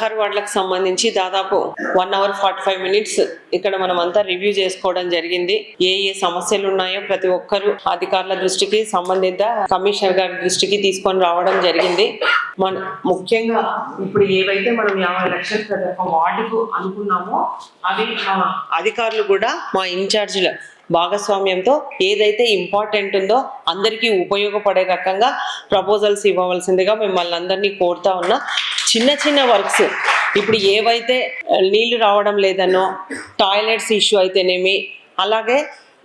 పదహారు వార్డులకు సంబంధించి దాదాపు one hour forty five minutes ఇక్కడ మనం అంతా రివ్యూ చేసుకోవడం జరిగింది. ఏ ఏ సమస్యలు ఉన్నాయో ప్రతి ఒక్కరు అధికారుల దృష్టికి సంబంధిత కమిషనర్ గారి దృష్టికి తీసుకొని రావడం జరిగింది. మన ముఖ్యంగా ఇప్పుడు ఏవైతే మనం యాభై లక్షలు ప్రతి ఒక్క వార్డుకు అనుకున్నామో అవి మా అధికారులు కూడా మా ఇన్ఛార్జీల భాగస్వామ్యంతో ఏదైతే ఇంపార్టెంట్ ఉందో అందరికీ ఉపయోగపడే రకంగా ప్రపోజల్స్ ఇవ్వవలసిందిగా మిమ్మల్ని అందరినీ కోరుతా ఉన్నా. చిన్న చిన్న వర్క్స్. ఇప్పుడు ఏవైతే నీళ్ళు రావడం లేదనో టాయిలెట్స్ ఇష్యూ అయితేనేమి అలాగే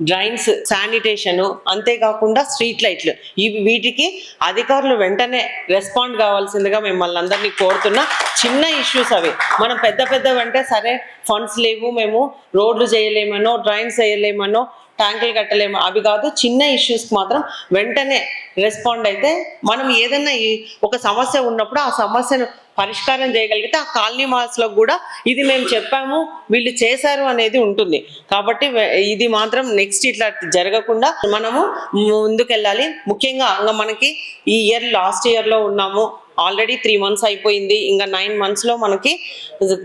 డ్రైన్స్ శానిటేషన్ అంతేకాకుండా స్ట్రీట్ లైట్లు. ఇవి వీటికి అధికారులు వెంటనే రెస్పాండ్ కావాల్సిందిగా మిమ్మల్ని అందరినీ కోరుతున్నా. చిన్న ఇష్యూస్ అవి. మనం పెద్ద పెద్దవి అంటే సరే ఫండ్స్ లేవు మేము రోడ్లు చేయలేమనో డ్రైన్స్ చేయలేమనో ట్యాంకులు కట్టలేము. అవి కాదు చిన్న ఇష్యూస్కి మాత్రం వెంటనే రెస్పాండ్ అయితే మనం ఏదైనా ఈ- ఒక సమస్య ఉన్నప్పుడు ఆ సమస్యను పరిష్కారం చేయగలిగితే ఆ కాలనీ మాల్స్లో కూడా ఇది మేము చెప్పాము వీళ్ళు చేశారు అనేది ఉంటుంది. కాబట్టి ఇది మాత్రం నెక్స్ట్ ఇట్లా జరగకుండా మనము ముందుకెళ్ళాలి. ముఖ్యంగా ఇంకా మనకి ఈ ఇయర్ లాస్ట్ ఇయర్లో ఉన్నాము. ఆల్రెడీ త్రీ మంత్స్ అయిపోయింది. ఇంకా నైన్ మంత్స్లో మనకి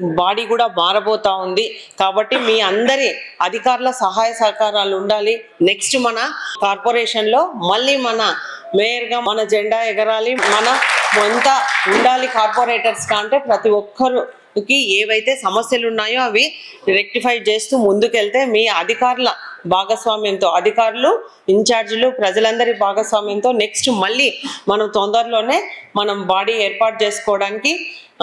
బాడీ కూడా మారబోతూ ఉంది. కాబట్టి మీ అందరి అధికారుల సహాయ సహకారాలు ఉండాలి. నెక్స్ట్ మన కార్పొరేషన్లో మళ్ళీ మన మేయర్గా మన జెండా ఎగరాలి. మన ఎంత ఉండాలి కార్పొరేటర్స్ అంటే ప్రతి కి ఏవైతే సమస్యలు ఉన్నాయో అవి రెక్టిఫై చేస్తూ ముందుకెళ్తే మీ అధికారుల భాగస్వామ్యంతో అధికారులు ఇన్ఛార్జీలు ప్రజలందరి భాగస్వామ్యంతో నెక్స్ట్ మళ్ళీ మనం తొందరలోనే మనం బాడీ ఏర్పాటు చేసుకోవడానికి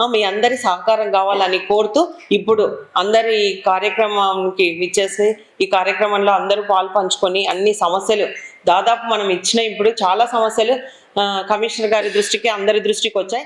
మీ అందరి సహకారం కావాలని కోరుతూ ఇప్పుడు అందరి ఈ కార్యక్రమానికి విచ్చేసి ఈ కార్యక్రమంలో అందరూ పాలు పంచుకొని అన్ని సమస్యలు దాదాపు మనం ఇచ్చిన ఇప్పుడు చాలా సమస్యలు కమిషనర్ గారి దృష్టికి అందరి దృష్టికి వచ్చాయి.